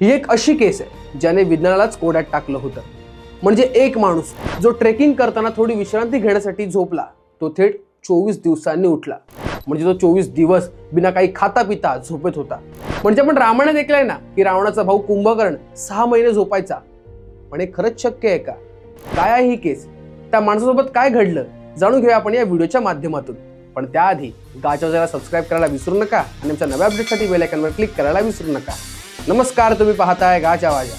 ही एक अशी केस आहे ज्याने विज्ञानालाच कोड्यात टाकलं होतं. म्हणजे एक माणूस जो ट्रेकिंग करताना थोडी विश्रांती घेण्यासाठी झोपला तो थेट चोवीस दिवसांनी उठला. म्हणजे तो चोवीस दिवस बिना काही खाता पिता झोपेत होता. म्हणजे आपण रामायणात ऐकलंय ना की रावणाचा भाऊ कुंभकर्ण सहा महिने झोपायचा. पण हे खरंच शक्य आहे का? काय आहे ही केस? त्या माणसासोबत काय घडलं? जाणून घेऊया आपण या व्हिडिओच्या माध्यमातून. पण त्याआधी गाच्या सबस्क्राईब करायला विसरू नका आणि आमच्या नव्या अपडेटसाठी बेलायकनवर क्लिक करायला विसरू नका. नमस्कार तुम्ही पाहताय गाच्या वाजा.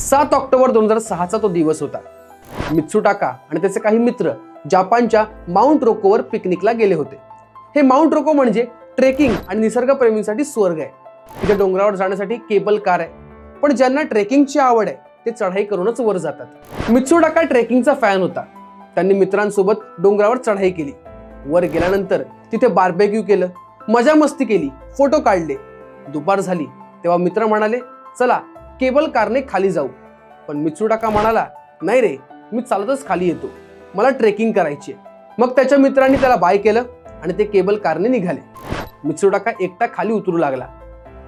सात ऑक्टोबर दोन हजार सहाचा तो दिवस होता. मित्सुटाका आणि त्याचे काही मित्र जपानच्या माउंट रोकोवर पिकनिकला गेले होते. हे माउंट रोको म्हणजे ट्रेकिंग आणि निसर्गप्रेमींसाठी स्वर्ग आहे. तिथे डोंगरावर जाण्यासाठी केबल कार आहे. पण ज्यांना ट्रेकिंगची आवड आहे ते चढाई करूनच वर जातात. मित्सुटाका ट्रेकिंगचा फॅन होता. त्यांनी मित्रांसोबत डोंगरावर चढाई केली. वर गेल्यानंतर तिथे बार्बेक्यू केलं मजा मस्ती केली फोटो काढले. दुपार झाली तेव्हा मित्र म्हणाले चला केबल कारने खाली जाऊ. पण मित्सुटाका म्हणाला नाही रे मी चालतच खाली येतो. मला ट्रेकिंग करायची आहे." मग त्याच्या मित्रांनी त्याला बाय केलं आणि ते केबल कारने निघाले. मित्सुटाका एकटा खाली उतरू लागला.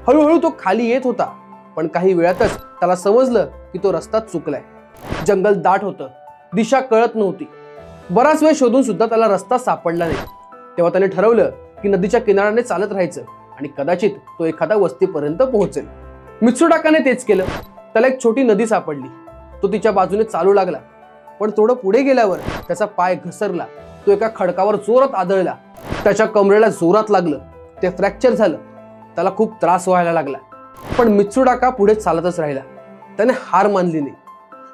हळूहळू तो खाली येत होता पण काही वेळातच त्याला समजलं की तो रस्ता चुकलाय. जंगल दाट होतं. दिशा कळत नव्हती. बराच वेळ शोधून सुद्धा त्याला रस्ता सापडला नाही. तेव्हा त्याने ठरवलं की नदीच्या किनाऱ्याने चालत राहायचं आणि कदाचित तो एखाद्या वस्तीपर्यंत पोहोचेल. मित्सुडाकाने तेच केलं. त्याला एक छोटी नदी सापडली. तो तिच्या बाजूने चालू लागला. पण थोडं पुढे गेल्यावर त्याचा पाय घसरला. तो एका खडकावर जोरात आदळला. त्याच्या कमरेला जोरात लागलं. ते फ्रॅक्चर झालं. त्याला खूप त्रास व्हायला लागला. पण मित्सुडाका पुढे चालतच राहिला. त्याने हार मानली नाही.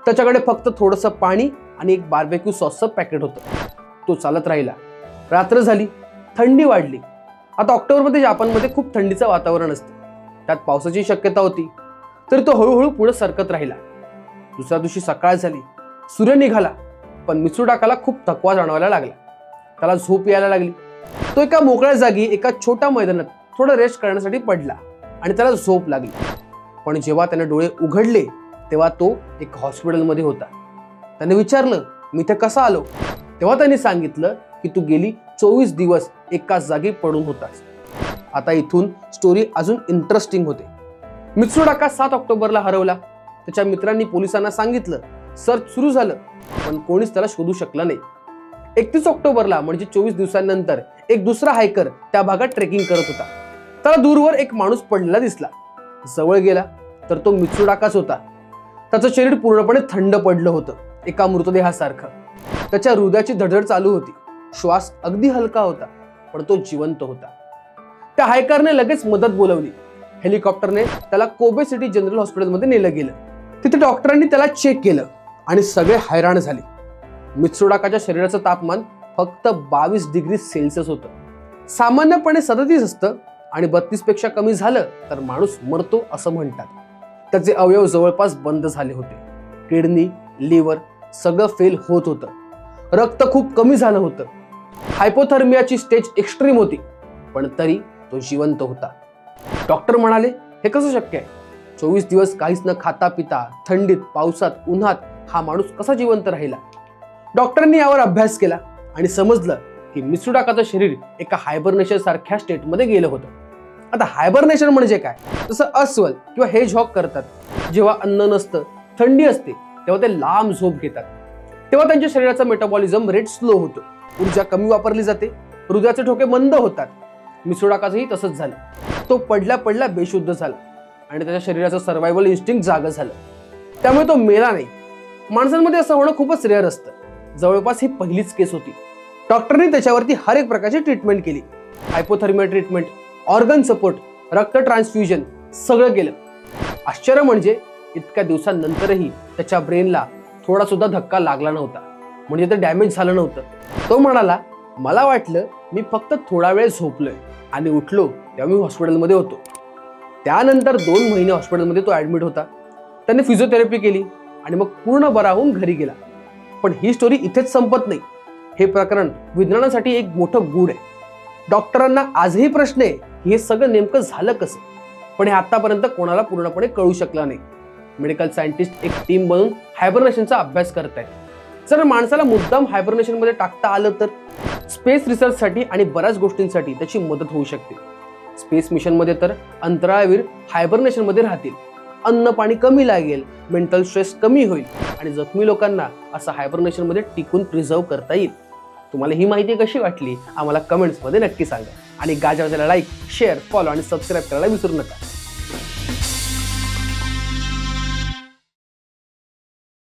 त्याच्याकडे फक्त थोडंसं पाणी आणि एक बार्बेक्यू सॉसचं पॅकेट होतं. तो चालत राहिला. रात्र झाली थंडी वाढली. आता ऑक्टोबरमध्ये जापानमध्ये खूप थंडीचं वातावरण असतं. त्यात पावसाची शक्यता होती. तर तो हळूहळू पुढे सरकत राहिला. दुसऱ्या दिवशी सकाळ झाली. सूर्य निघाला पण मिसुडाकाला खूप थकवा जाणवायला लागला. त्याला झोप यायला लागली. तो एका मोकळ्या जागी एका छोट्या मैदानात थोडं रेस्ट करण्यासाठी पडला आणि त्याला झोप लागली. पण जेव्हा त्याने डोळे उघडले तेव्हा तो एक हॉस्पिटलमध्ये होता. त्याने विचारलं मी इथे कसा आलो? तेव्हा त्यांनी सांगितलं की तू गेली चोवीस दिवस एकाच जागी पडून होतास. आता इथून स्टोरी अजून इंटरेस्टिंग होते. मित्सुडाका सात ऑक्टोबरला हरवला? त्याच्या मित्रांनी पोलिसांना सांगितलं सर्च सुरू झालं पण कोणीच त्याला शोधू शकलं नाही. एकतीस ऑक्टोबरला म्हणजे चोवीस दिवसांनंतर एक दुसरा हायकर त्या भागात ट्रेकिंग करत होता. त्याला दूरवर एक माणूस पडलेला दिसला. जवळ गेला तर तो मित्सुडाकाच होता. त्याचं शरीर पूर्णपणे थंड पडलं होतं. एका मृतदेहासारखं. त्याच्या हृदयाची धडधड चालू होती. श्वास अगदी हलका होता पण तो जिवंत होता. त्या हायकरने लगेच मदत बोलवली. हेलिकॉप्टरने त्याला कोबे सिटी जनरल हॉस्पिटलमध्ये नेलं गेलं. तिथे डॉक्टरांनी त्याला चेक केलं आणि सगळे हैराण झाले. मित्सुडाकाच्या शरीराचं तापमान फक्त बावीस डिग्री सेल्सिअस होतं. सामान्यपणे सदतीस असतं आणि बत्तीसपेक्षा कमी झालं तर माणूस मरतो असं म्हणतात. त्याचे अवयव जवळपास बंद झाले होते. किडनी लिव्हर सगळं फेल होत होतं. रक्त खूप कमी झालं होतं. हायपोथर्मियाची स्टेज एक्स्ट्रीम होती पण तरी तो जिवंत होता. डॉक्टर म्हणाले हे कसं शक्य आहे? चोवीस दिवस काहीच न खाता पिता थंडीत पावसात उन्हात हा माणूस कसा जिवंत राहिला? डॉक्टरांनी यावर अभ्यास केला आणि समजलं की मिसुडाकाचं शरीर एका हायबरनेशन सारख्या स्टेटमध्ये गेलं होतं. आता हायबरनेशन म्हणजे काय? जसं अस्वल किंवा हे झॉक करतात. जेव्हा अन्न नसतं थंडी असते तेव्हा ते लांब झोप घेतात. तेव्हा त्यांच्या शरीराचा मेटाबॉलिझम रेट स्लो होतो. ऊर्जा कमी वापरली जाते. हृदयाचे ठोके मंद होतात. मिसोडाकाचंही तसंच झालं. तो पडल्या पडल्या बेशुद्ध झाला. आणि त्याच्या शरीराचं सर्व्हायवल इन्स्टिंग जागं झालं. त्यामुळे तो मेला नाही. माणसांमध्ये असं होणं खूपच रेअर असतं. जवळपास ही पहिलीच केस होती. डॉक्टरने त्याच्यावरती हर एक प्रकारची ट्रीटमेंट केली. हायपोथर्मिया ट्रीटमेंट ऑर्गन सपोर्ट रक्त ट्रान्सफ्युजन सगळं केलं. आश्चर्य म्हणजे इतक्या दिवसांनंतरही त्याच्या ब्रेनला थोडा सुद्धा धक्का लागला नव्हता. म्हणजे ते डॅमेज झालं नव्हतं. तो म्हणाला मला वाटलं मी फक्त थोडा वेळ झोपलोय आणि उठलो तेव्हा मी हॉस्पिटलमध्ये होतो. त्यानंतर दोन महिने हॉस्पिटलमध्ये तो ॲडमिट होता. त्याने फिजिओथेरपी केली आणि मग पूर्ण बरा होऊन घरी गेला. पण ही स्टोरी इथेच संपत नाही. हे प्रकरण विज्ञानासाठी एक मोठं गूढ आहे. डॉक्टरांना आजही प्रश्न आहे की हे सगळं नेमकं झालं कसं? पण हे आतापर्यंत कोणाला पूर्णपणे कळू शकलं नाही. मेडिकल सायंटिस्ट एक टीम बनून हायबरनेशनचा अभ्यास करत आहेत. जर माणसाला मुद्दाम हायबरनेशनमध्ये टाकता आलं तर स्पेस रिसर्चसाठी आणि बऱ्याच गोष्टींसाठी त्याची मदत होऊ शकते. स्पेस मिशनमध्ये तर अंतराळवीर हायबरनेशनमध्ये राहतील. अन्न पाणी कमी लागेल मेंटल स्ट्रेस कमी होईल आणि जखमी लोकांना असं हायबरनेशनमध्ये टिकून प्रिझर्व करता येईल. तुम्हाला ही माहिती कशी वाटली? आम्हाला कमेंट्समध्ये नक्की सांगा. आणि गाजावाजाला लाईक शेअर फॉलो आणि सबस्क्राईब करायला विसरू नका.